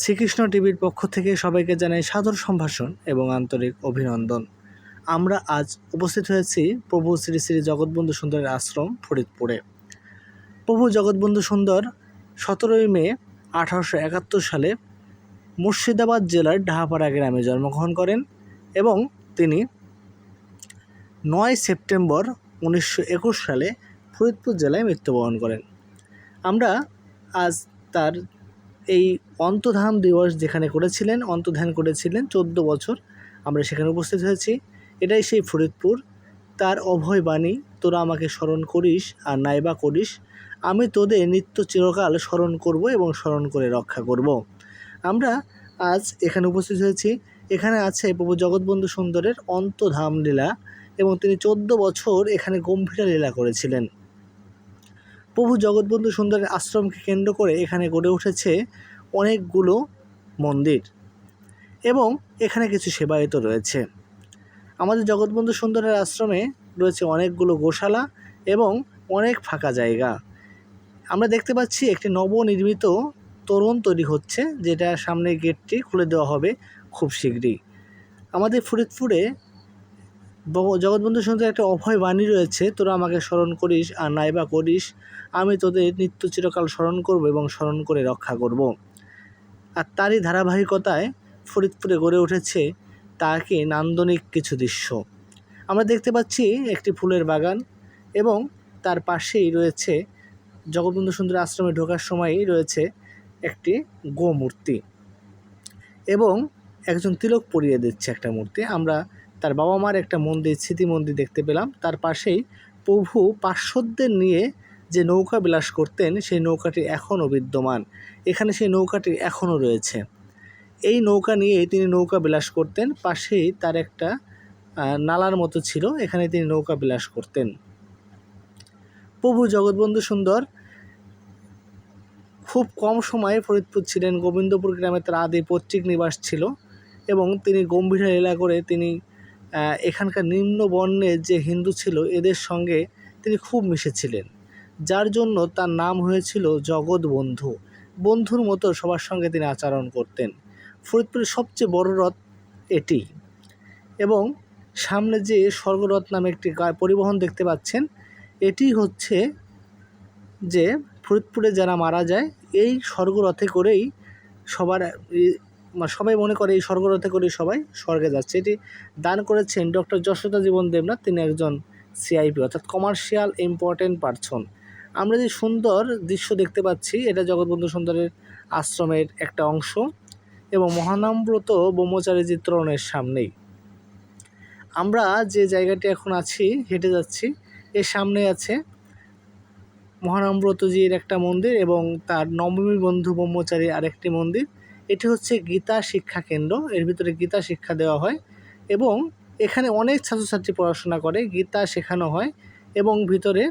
শ্রীকৃষ্ণ টিভির পক্ষ থেকে সবাইকে জানাই সাদর সম্ভাষণ এবং আন্তরিক অভিনন্দন। আমরা আজ উপস্থিত হয়েছি প্রভু শ্রী শ্রী জগৎবন্ধু সুন্দরের আশ্রম, ফরিদপুরে। প্রভু জগৎবন্ধু সুন্দর সতেরোই মে আঠারোশো একাত্তর সালে মুর্শিদাবাদ জেলার ডাহাপাড়া গ্রামে জন্মগ্রহণ করেন এবং তিনি নয় সেপ্টেম্বর উনিশশো একুশ সালে ফরিদপুর জেলায় মৃত্যুবরণ করেন। আমরা আজ তার এই অন্তধাম দিবস যেখানে করেছিলেন, অন্তর্ধান করেছিলেন চোদ্দ বছর, আমরা সেখানে উপস্থিত হয়েছি। এটাই সেই ফরিদপুর। তার অভয় বাণী, তোরা আমাকে স্মরণ করিস আর নাইবা করিস, আমি তোদের নিত্য চিরকাল স্মরণ করব এবং স্মরণ করে রক্ষা করব। আমরা আজ এখানে উপস্থিত হয়েছি। এখানে আছে প্রভু জগৎবন্ধু সুন্দরের অন্তধাম লীলা এবং তিনি চোদ্দ বছর এখানে গম্ভীরা লীলা করেছিলেন। প্রভু জগৎবন্ধু সুন্দরের আশ্রমকে কেন্দ্র করে এখানে গড়ে উঠেছে অনেকগুলো মন্দির এবং এখানে কিছু সেবায়িত রয়েছে। আমাদের জগৎবন্ধু সুন্দরের আশ্রমে রয়েছে অনেকগুলো গোশালা এবং অনেক ফাঁকা জায়গা। আমরা দেখতে পাচ্ছি একটি নবনির্মিত তোরণ তৈরি হচ্ছে, যেটা সামনে গেটটি খুলে দেওয়া হবে খুব শীঘ্রই। আমাদের ফরিদপুরে জগৎবন্ধু সুন্দর একটা অভয় বাণী রয়েছে, তোরা আমাকে স্মরণ করিস আর নাইবা করিস, আমি তোদের নিত্য চিরকাল স্মরণ করব এবং স্মরণ করে রক্ষা করব। আর তারই ধারাবাহিকতায় ফরিদপুরে গড়ে উঠেছে তাকে নান্দনিক কিছু দৃশ্য। আমরা দেখতে পাচ্ছি একটি ফুলের বাগান এবং তার পাশেই রয়েছে জগৎবন্ধু সুন্দর আশ্রমে ঢোকার সময়ই রয়েছে একটি গোমূর্তি এবং একজন তিলক পরিয়ে দিচ্ছে একটা মূর্তি। আমরা তার বাবা মার একটা মন্দির, স্মৃতি মন্দির দেখতে পেলাম। তার পাশেই প্রভু পার্শ্বদের নিয়ে যে নৌকা বিলাস করতেন, সেই নৌকাটি এখনও বিদ্যমান। এখানে সেই নৌকাটি এখনও রয়েছে। এই নৌকা নিয়ে তিনি নৌকা বিলাস করতেন। পাশেই তার একটা নালার মতো ছিল। এখানে তিনি নৌকা বিলাস করতেন। প্রভু জগৎবন্ধু সুন্দর খুব কম সময়ে ফরিদপুর ছিলেন। গোবিন্দপুর গ্রামে তার আদি পৈতৃক নিবাস ছিল এবং তিনি গম্ভীরা লীলা করে তিনি এখানকার নিম্ন বর্ণের যে হিন্দু ছিল, এদের সঙ্গে তিনি খুব মিশেছিলেন। যার জন্য তার নাম হয়েছিল জগৎ বন্ধু। বন্ধুর মতো সবার সঙ্গে তিনি আচরণ করতেন। ফরিদপুরের সবচেয়ে বড় রথ এটি। এবং সামনে যে স্বর্গরথ নামে একটি পরিবহন দেখতে পাচ্ছেন, এটি হচ্ছে যে ফরিদপুরে যারা মারা যায়, এই স্বর্গরথে করেই সবার সবাই মনে করে এই স্বর্গরথে করেই সবাই, স্বর্গে যাচ্ছে। এটি দান করেছেন ডক্টর যশোদা জীবন দেবনাথ, তিনি একজন সিআইপি অর্থাৎ কমার্শিয়াল ইম্পর্টেন্ট পার্সন আমরা যে সুন্দর দৃশ্য দেখতে পাচ্ছি, এটা জগৎবন্ধু সুন্দরের আশ্রমের একটা অংশ এবং মহানামব্রত ব্রহ্মচারী চিত্রণের সামনেই। আমরা যে জায়গাটি এখন আছি, হেঁটে যাচ্ছি, এর সামনে আছে মহানামব্রতজির একটা মন্দির এবং তার নবমী বন্ধু ব্রহ্মচারী আরেকটি মন্দির। এটি হচ্ছে গীতা শিক্ষা কেন্দ্র। এর ভিতরে গীতা শিক্ষা দেওয়া হয় এবং এখানে অনেক ছাত্রছাত্রী পড়াশোনা করে, গীতা শেখানো হয় এবং ভিতরে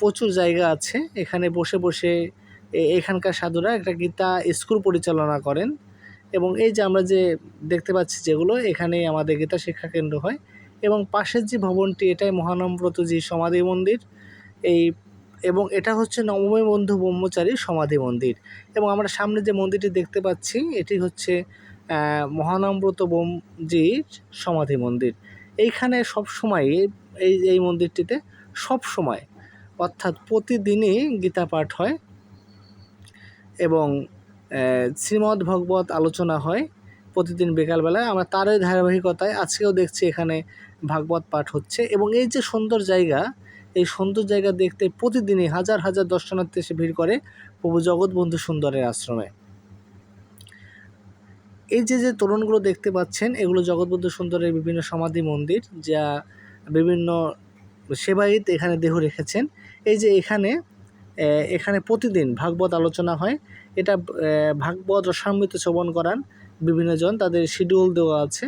প্রচুর জায়গা আছে। এখানে বসে বসে এখানকার সাধুরা একটা গীতা স্কুল পরিচালনা করেন এবং এই যে আমরা যে দেখতে পাচ্ছি যেগুলো, এখানে আমাদের গীতা শিক্ষা কেন্দ্র হয় এবং পাশের যে ভবনটি, এটাই মহানম্রতজি সমাধি মন্দির। এই এবং এটা হচ্ছে নবমী বন্ধু ব্রহ্মচারী সমাধি মন্দির। এবং আমরা সামনে যে মন্দিরটি দেখতে পাচ্ছি এটি হচ্ছে আহ, মহানম্রত বোমজির সমাধি মন্দির। এইখানে সব সময় এই এই মন্দিরটিতে সব সময় অর্থাৎ প্রতিদিনই গীতা পাঠ হয় এবং শ্রীমদ্ ভগবত আলোচনা হয় প্রতিদিন বিকালবেলায়। আমরা তারই ধারাবাহিকতায় আজকেও দেখছি এখানে ভাগবত পাঠ হচ্ছে এবং এই যে সুন্দর জায়গা এই সুন্দর জায়গা দেখতে প্রতিদিনই হাজার হাজার দর্শনার্থী এসে ভিড় করে প্রভু জগৎবন্ধু সুন্দরের আশ্রমে। এই যে যে তোরণগুলো দেখতে পাচ্ছেন, এগুলো জগৎবন্ধু সুন্দরের বিভিন্ন সমাধি মন্দির যা বিভিন্ন সেবায়িত এখানে দেহ রেখেছেন। এই যে এখানে এখানে প্রতিদিন ভাগবত আলোচনা হয়। এটা ভাগবত রসামৃত শ্রবণ করান বিভিন্ন জন, তাদের শিডিউল দেওয়া আছে।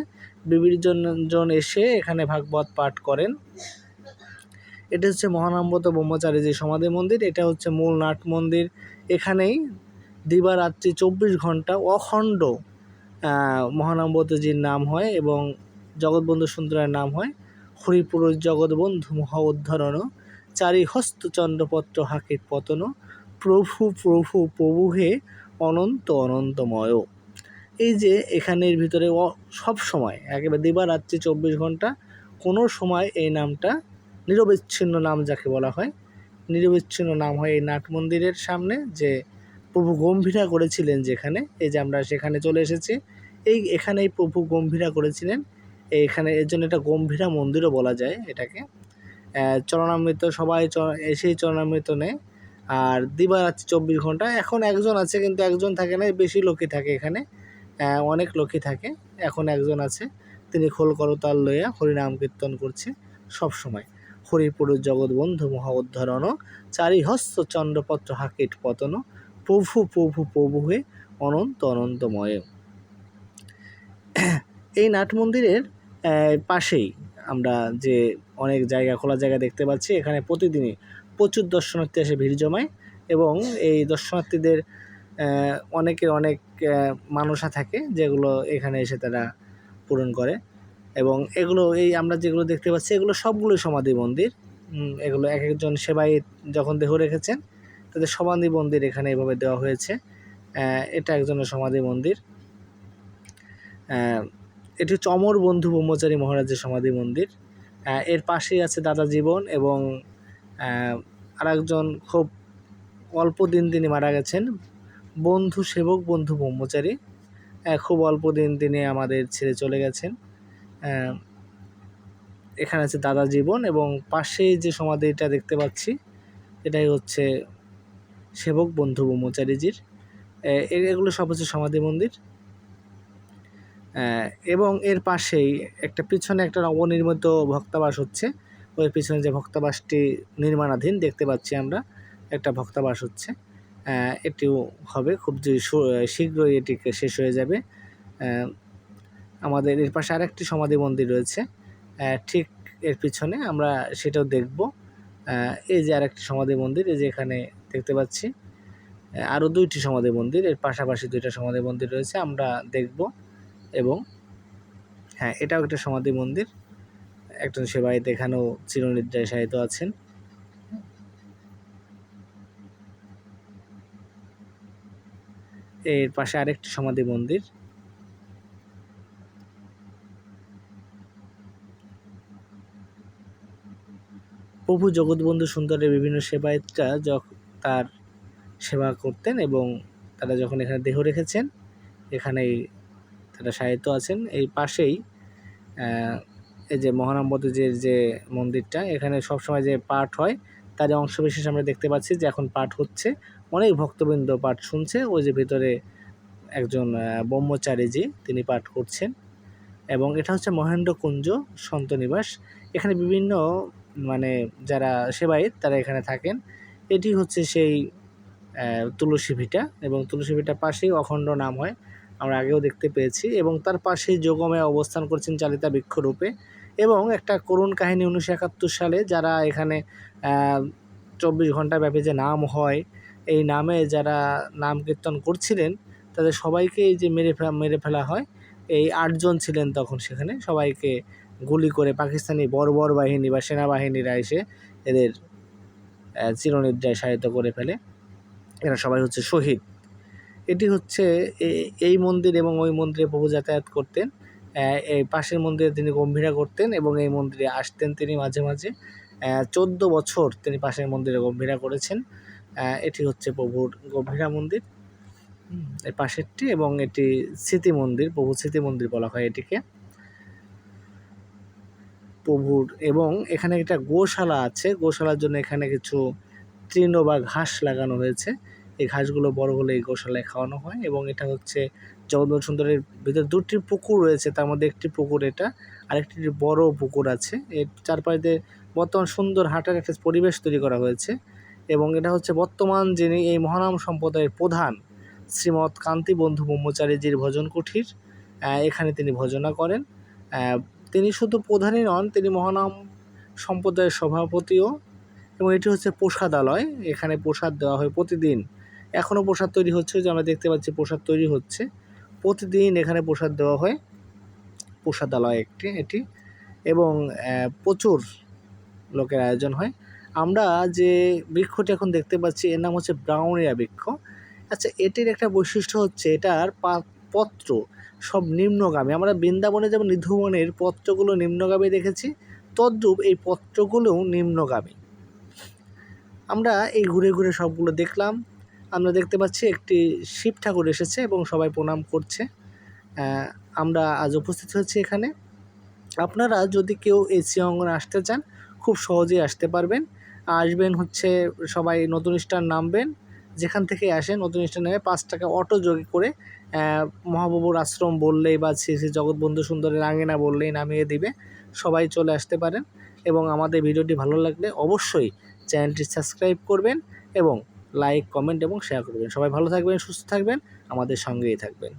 বিভিন্ন জন এসে এখানে ভাগবত পাঠ করেন। এটা হচ্ছে মহানাম্বত ব্রহ্মচারী যে সমাধি মন্দির, এটা হচ্ছে মূল নাট মন্দির। এখানেই দিবারাত্রি চব্বিশ ঘণ্টা অখণ্ড মহানাম্বতজির নাম হয় এবং জগৎবন্ধু সুন্দরের নাম হয় হরিপুরুষ জগৎবন্ধু মহা উদ্ধরণ চারি হস্ত চন্দ্রপত্র হাকির পতন প্রভু প্রভু প্রভু হে অনন্ত অনন্তময় এই যে এখানের ভিতরে সব সময়, একেবারে দিবারাত্রি চব্বিশ ঘণ্টা কোনো সময় এই নামটা নিরবিচ্ছিন্ন নাম যাকে বলা হয়, নিরবিচ্ছিন্ন নাম হয় এই নাট মন্দিরের সামনে যে প্রভু গম্ভীরা করেছিলেন যেখানে, এই যে আমরা সেখানে চলে এসেছি, এই এখানেই প্রভু গম্ভীরা করেছিলেন এখানে এর জন্য এটা গম্ভীরা মন্দিরও বলা যায় এটাকে। চরণামৃত, সবাই এসেই চরণামৃত নেয়, আর দিবারাত্রি চব্বিশ ঘণ্টা, এখন একজন আছে কিন্তু একজন থাকে না, বেশি লোকই থাকে এখানে অনেক লোকই থাকে, এখন একজন আছে, তিনি খোল করতাল লইয়া হরিনাম কীর্তন করছে সব সময় হরিপুর জগৎ বন্ধু মহা চারি হস্ত চন্দ্রপত্র হাকিট পতন, প্রভু প্রভু প্রভু হয়ে অনন্ত অনন্তময়। এই নাট মন্দিরের পাশেই আমরা যে অনেক জায়গা, খোলা জায়গা দেখতে পাচ্ছি, এখানে প্রতিদিনই প্রচুর দর্শনার্থী এসে ভিড় জমায় এবং এই দর্শনার্থীদের অনেকের অনেক মানসা থাকে যেগুলো এখানে এসে তারা পূরণ করে। এবং এগুলো এই আমরা যেগুলো দেখতে পাচ্ছি, এগুলো সবগুলোই সমাধি মন্দির। এগুলো এক একজন সেবাই যখন দেহ রেখেছেন, তাদের সমাধি মন্দির এখানে এভাবে দেওয়া হয়েছে। এটা একজনের সমাধি মন্দির। এটি হচ্ছে অমর বন্ধু ব্রহ্মচারী মহারাজের সমাধি মন্দির। এর পাশেই আছে দাদা জীবন এবং আরেকজন খুব অল্প দিন তিনি মারা গেছেন, বন্ধু সেবক বন্ধু ব্রহ্মচারী। খুব অল্প দিন তিনি আমাদের ছেড়ে চলে গেছেন। এখানে আছে দাদা জীবন এবং পাশে যে সমাধিটা দেখতে পাচ্ছি, এটাই হচ্ছে সেবক বন্ধু ব্রহ্মচারীজির। এগুলো সব হচ্ছে সমাধি মন্দির। এবং এর পাশেই একটা পিছনে একটা নবনির্মিত ভক্তাবাস হচ্ছে। ওই পিছনে যে ভক্তাবাসটি নির্মাণাধীন দেখতে পাচ্ছি আমরা, একটা ভক্তাবাস হচ্ছে। এটিও হবে খুব শীঘ্রই এটিকে শেষ হয়ে যাবে। আমাদের এর পাশে আরেকটি সমাধি মন্দির রয়েছে। ঠিক এর পিছনে আমরা সেটাও দেখব। এই যে আরেকটি সমাধি মন্দির, এই যে এখানে দেখতে পাচ্ছি। আরও দুইটি সমাধি মন্দির, এর পাশাপাশি দুইটা সমাধি মন্দির রয়েছে, আমরা দেখব এবং হ্যাঁ এটাও একটা সমাধি মন্দির। একজন সেবায়িত এখানেও চিরনিদ্রায় সাহিত আছেন। এর পাশে আরেকটি সমাধি মন্দির। প্রভু জগৎবন্ধু সুন্দরের বিভিন্ন সেবায়তরা তার সেবা করতেন এবং তারা যখন এখানে দেহ রেখেছেন, এখানেই তারা সাহিত্য আছেন। এই পাশেই এই যে মহানাম্বতীজির যে মন্দিরটা, এখানে সবসময় যে পাঠ হয়, তার অংশবিশেষ আমরা দেখতে পাচ্ছি যে এখন পাঠ হচ্ছে। অনেক ভক্তবৃন্দ পাঠ শুনছে। ওই যে ভিতরে একজন ব্রহ্মচারীজি তিনি পাঠ করছেন। এবং এটা হচ্ছে মহেন্দ্র কুঞ্জ সন্ত নিবাস। এখানে বিভিন্ন মানে যারা সেবায়িত তারা এখানে থাকেন। এটি হচ্ছে সেই তুলসী ভিটা এবং তুলসী ভিটার পাশেই অখণ্ড নাম হয়, আমরা আগেও দেখতে পেয়েছি এবং তার পাশে যোগমে অবস্থান করছেন চালিতা বৃক্ষরূপে এবং একটা করুণ কাহিনী উনিশশো একাত্তর সালে যারা এখানে চব্বিশ ঘণ্টা ব্যাপী যে নাম হয়, এই নামে যারা নাম কীর্তন করছিলেন, তাদের সবাইকে যে মেরে ফেলা মেরে ফেলা হয়, এই আটজন ছিলেন তখন সেখানে, সবাইকে গুলি করে পাকিস্তানি বর্বর বাহিনী বা সেনাবাহিনীরা এসে এদের চিরনিদ্রায় সাহিত্য করে ফেলে। এরা সবাই হচ্ছে শহীদ। এটি হচ্ছে এই মন্দির এবং ওই মন্দিরে বহু যাতায়াত করতেন। এই পাশের মন্দিরে তিনি গম্ভীরা করতেন এবং এই মন্দিরে আসতেন তিনি মাঝে মাঝে। চোদ্দ বছর তিনি পাশের মন্দিরে গম্ভীরা করেছেন। এটি হচ্ছে প্রভুর গম্ভীরা মন্দির। এই পাশেরটি এবং এটি স্মৃতি মন্দির, প্রভু স্মৃতি মন্দির বলা হয় এটিকে। প্রভুর এবং এখানে একটা গোশালা আছে। গোশালার জন্য এখানে কিছু তৃণ বা ঘাস লাগানো হয়েছে। এই ঘাসগুলো বড় হলে এই গোশালায় খাওয়ানো হয় এবং এটা হচ্ছে জগন্নাথ সুন্দরের ভিতরে দুটি পুকুর রয়েছে, তার মধ্যে একটি পুকুর এটা, আরেকটি বড় পুকুর আছে। এর চারপাশে বর্তমান সুন্দর হাঁটার একটা পরিবেশ তৈরি করা হয়েছে এবং এটা হচ্ছে বর্তমান যিনি এই মহানাম সম্প্রদায়ের প্রধান, শ্রীমৎ কান্তি বন্ধু ব্রহ্মচারীজির ভজন কুঠির। এখানে তিনি ভজনা করেন। তিনি শুধু প্রধানই নন, তিনি মহানাম সম্প্রদায়ের সভাপতিও এবং এটি হচ্ছে প্রসাদালয়। এখানে প্রসাদ দেওয়া হয় প্রতিদিন। এখনও প্রসাদ তৈরি হচ্ছে, যে আমরা দেখতে পাচ্ছি প্রসাদ তৈরি হচ্ছে। প্রতিদিন এখানে প্রসাদ দেওয়া হয়। প্রসাদালয় একটি, এটি। এবং প্রচুর লোকের আয়োজন হয়। আমরা যে বৃক্ষটি এখন দেখতে পাচ্ছি, এর নাম হচ্ছে ব্রাউনিয়া বৃক্ষ। আচ্ছা এটির একটা বৈশিষ্ট্য হচ্ছে, এটার পত্র, সব নিম্নগামী। আমরা বৃন্দাবনে যেমন নিধুবনের পত্রগুলো নিম্নগামী দেখেছি, তদ্রূপ এই পত্রগুলোও নিম্নগামী। আমরা এই ঘুরে ঘুরে সবগুলো দেখলাম। আমরা দেখতে পাচ্ছি একটি শিব ঠাকুর এসেছে এবং সবাই প্রণাম করছে। আমরা আজ উপস্থিত হয়েছি এখানে। আপনারা যদি কেউ এই শ্রীঅঙ্গনে আসতে চান, খুব সহজেই আসতে পারবেন। আসবেন হচ্ছে সবাই নতুন স্টার নামবেন। যেখান থেকে আসেন, নতুন স্টেশনে পাঁচ টাকা অটো যোগ করে মহাবুবুর আশ্রম বললেই বা শ্রী শ্রী জগৎবন্ধু সুন্দরের আঙিনা বললেই নামিয়ে দিবে। সবাই চলে আসতে পারেন এবং আমাদের ভিডিওটি ভালো লাগলে অবশ্যই চ্যানেলটি সাবস্ক্রাইব করবেন এবং লাইক, কমেন্ট এবং শেয়ার করবেন। সবাই ভালো থাকবেন, সুস্থ থাকবেন, আমাদের সঙ্গেই থাকবেন।